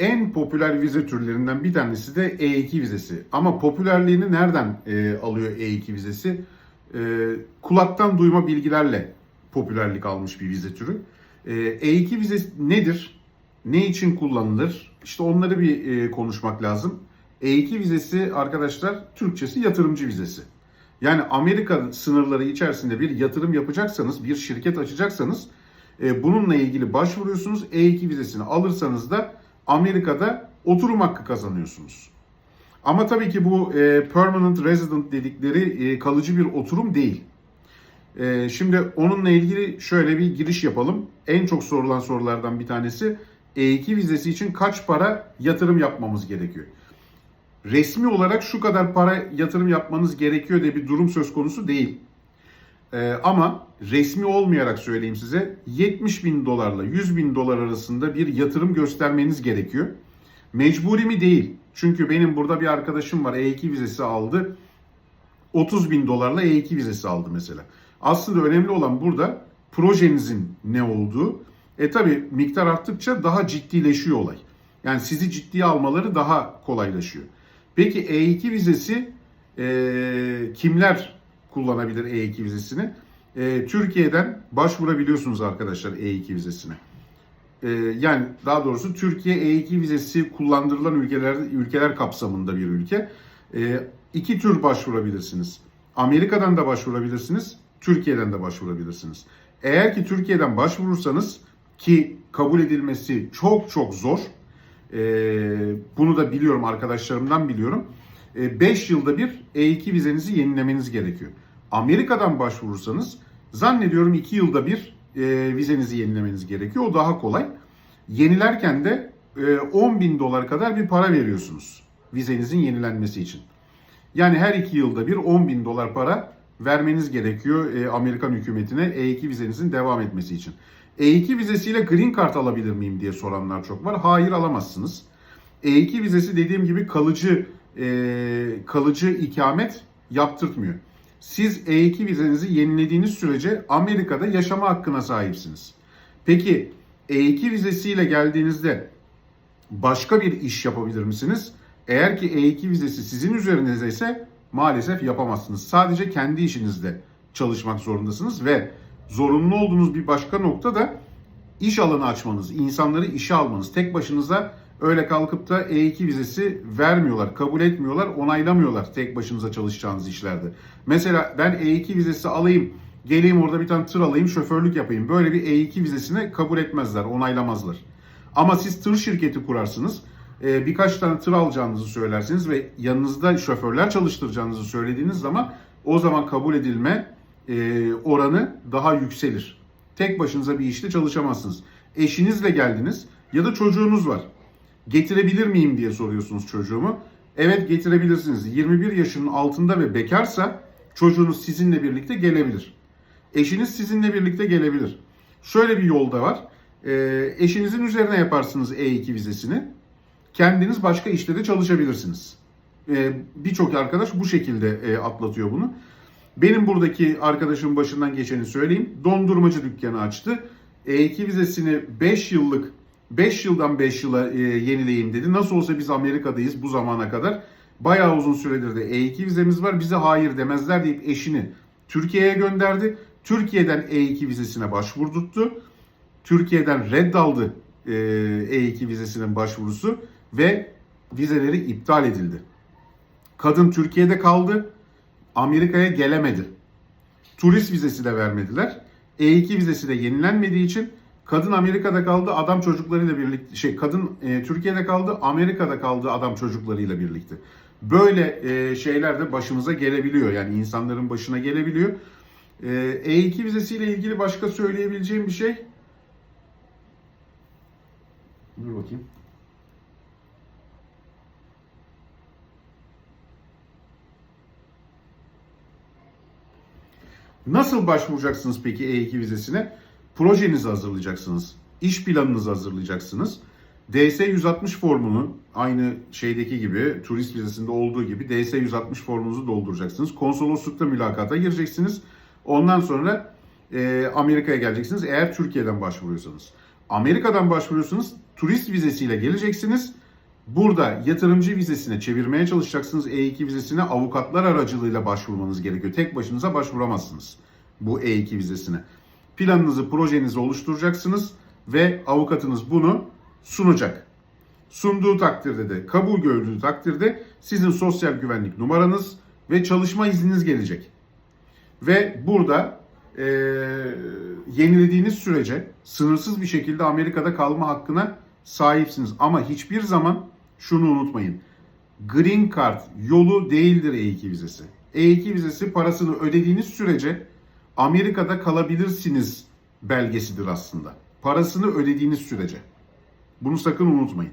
En popüler vize türlerinden bir tanesi de E2 vizesi. Ama popülerliğini nereden e, alıyor E2 vizesi? E, kulaktan duyma bilgilerle popülerlik almış bir vize türü. E, E2 vizesi nedir? Ne için kullanılır? İşte onları bir e, konuşmak lazım. E2 vizesi arkadaşlar Türkçesi yatırımcı vizesi. Yani Amerika sınırları içerisinde bir yatırım yapacaksanız, bir şirket açacaksanız e, bununla ilgili başvuruyorsunuz. E2 vizesini alırsanız da Amerika'da oturum hakkı kazanıyorsunuz. Ama tabii ki bu e, permanent resident dedikleri e, kalıcı bir oturum değil. E, şimdi onunla ilgili şöyle bir giriş yapalım. En çok sorulan sorulardan bir tanesi E2 vizesi için kaç para yatırım yapmamız gerekiyor? Resmi olarak şu kadar para yatırım yapmanız gerekiyor diye bir durum söz konusu değil. Ee, ama resmi olmayarak söyleyeyim size 70 bin dolarla 100 bin dolar arasında bir yatırım göstermeniz gerekiyor. Mecburi mi değil. Çünkü benim burada bir arkadaşım var E2 vizesi aldı. 30 bin dolarla E2 vizesi aldı mesela. Aslında önemli olan burada projenizin ne olduğu. E tabi miktar arttıkça daha ciddileşiyor olay. Yani sizi ciddiye almaları daha kolaylaşıyor. Peki E2 vizesi e, kimler kullanabilir E2 vizesini? E, Türkiye'den başvurabiliyorsunuz arkadaşlar E2 vizesine. E, yani daha doğrusu Türkiye E2 vizesi kullandırılan ülkeler ülkeler kapsamında bir ülke. E, iki tür başvurabilirsiniz. Amerika'dan da başvurabilirsiniz, Türkiye'den de başvurabilirsiniz. Eğer ki Türkiye'den başvurursanız ki kabul edilmesi çok çok zor. E, bunu da biliyorum arkadaşlarımdan biliyorum. 5 yılda bir E2 vizenizi yenilemeniz gerekiyor. Amerika'dan başvurursanız zannediyorum 2 yılda bir e, vizenizi yenilemeniz gerekiyor. O daha kolay. Yenilerken de e, 10 bin dolar kadar bir para veriyorsunuz vizenizin yenilenmesi için. Yani her 2 yılda bir 10 bin dolar para vermeniz gerekiyor e, Amerikan hükümetine E2 vizenizin devam etmesi için. E2 vizesiyle green card alabilir miyim diye soranlar çok var. Hayır alamazsınız. E2 vizesi dediğim gibi kalıcı e, kalıcı ikamet yaptırtmıyor. Siz E2 vizenizi yenilediğiniz sürece Amerika'da yaşama hakkına sahipsiniz. Peki E2 vizesiyle geldiğinizde başka bir iş yapabilir misiniz? Eğer ki E2 vizesi sizin üzerinizde ise maalesef yapamazsınız. Sadece kendi işinizde çalışmak zorundasınız ve zorunlu olduğunuz bir başka nokta da iş alanı açmanız, insanları işe almanız. Tek başınıza öyle kalkıp da E2 vizesi vermiyorlar, kabul etmiyorlar, onaylamıyorlar tek başınıza çalışacağınız işlerde. Mesela ben E2 vizesi alayım, geleyim orada bir tane tır alayım, şoförlük yapayım. Böyle bir E2 vizesini kabul etmezler, onaylamazlar. Ama siz tır şirketi kurarsınız, e, birkaç tane tır alacağınızı söylersiniz ve yanınızda şoförler çalıştıracağınızı söylediğiniz zaman o zaman kabul edilme e, oranı daha yükselir. Tek başınıza bir işte çalışamazsınız. Eşinizle geldiniz ya da çocuğunuz var. Getirebilir miyim diye soruyorsunuz çocuğumu. Evet getirebilirsiniz. 21 yaşının altında ve bekarsa çocuğunuz sizinle birlikte gelebilir. Eşiniz sizinle birlikte gelebilir. Şöyle bir yol da var. E, eşinizin üzerine yaparsınız E2 vizesini. Kendiniz başka işte de çalışabilirsiniz. E, Birçok arkadaş bu şekilde e, atlatıyor bunu. Benim buradaki arkadaşımın başından geçeni söyleyeyim. Dondurmacı dükkanı açtı. E2 vizesini 5 yıllık 5 yıldan 5 yıla e, yenileyim dedi. Nasıl olsa biz Amerika'dayız bu zamana kadar. Bayağı uzun süredir de E2 vizemiz var. Bize hayır demezler deyip eşini Türkiye'ye gönderdi. Türkiye'den E2 vizesine başvurdurttu. Türkiye'den reddaldı e, E2 vizesinin başvurusu ve vizeleri iptal edildi. Kadın Türkiye'de kaldı. Amerika'ya gelemedi. Turist vizesi de vermediler. E2 vizesi de yenilenmediği için kadın Amerika'da kaldı, adam çocuklarıyla birlikte şey kadın e, Türkiye'de kaldı, Amerika'da kaldı adam çocuklarıyla birlikte. Böyle e, şeyler de başımıza gelebiliyor. Yani insanların başına gelebiliyor. E, E2 vizesiyle ilgili başka söyleyebileceğim bir şey Dur bakayım. Nasıl başvuracaksınız peki E2 vizesine? Projenizi hazırlayacaksınız. iş planınızı hazırlayacaksınız. DS 160 formunu aynı şeydeki gibi turist vizesinde olduğu gibi DS 160 formunuzu dolduracaksınız. Konsoloslukta mülakata gireceksiniz. Ondan sonra e, Amerika'ya geleceksiniz eğer Türkiye'den başvuruyorsanız. Amerika'dan başvuruyorsanız turist vizesiyle geleceksiniz. Burada yatırımcı vizesine çevirmeye çalışacaksınız. E2 vizesine avukatlar aracılığıyla başvurmanız gerekiyor. Tek başınıza başvuramazsınız bu E2 vizesine. Planınızı, projenizi oluşturacaksınız ve avukatınız bunu sunacak. Sunduğu takdirde de, kabul gördüğü takdirde sizin sosyal güvenlik numaranız ve çalışma izniniz gelecek. Ve burada eee, yenilediğiniz sürece sınırsız bir şekilde Amerika'da kalma hakkına sahipsiniz. Ama hiçbir zaman şunu unutmayın. Green Card yolu değildir E2 vizesi. E2 vizesi parasını ödediğiniz sürece Amerika'da kalabilirsiniz belgesidir aslında. Parasını ödediğiniz sürece. Bunu sakın unutmayın.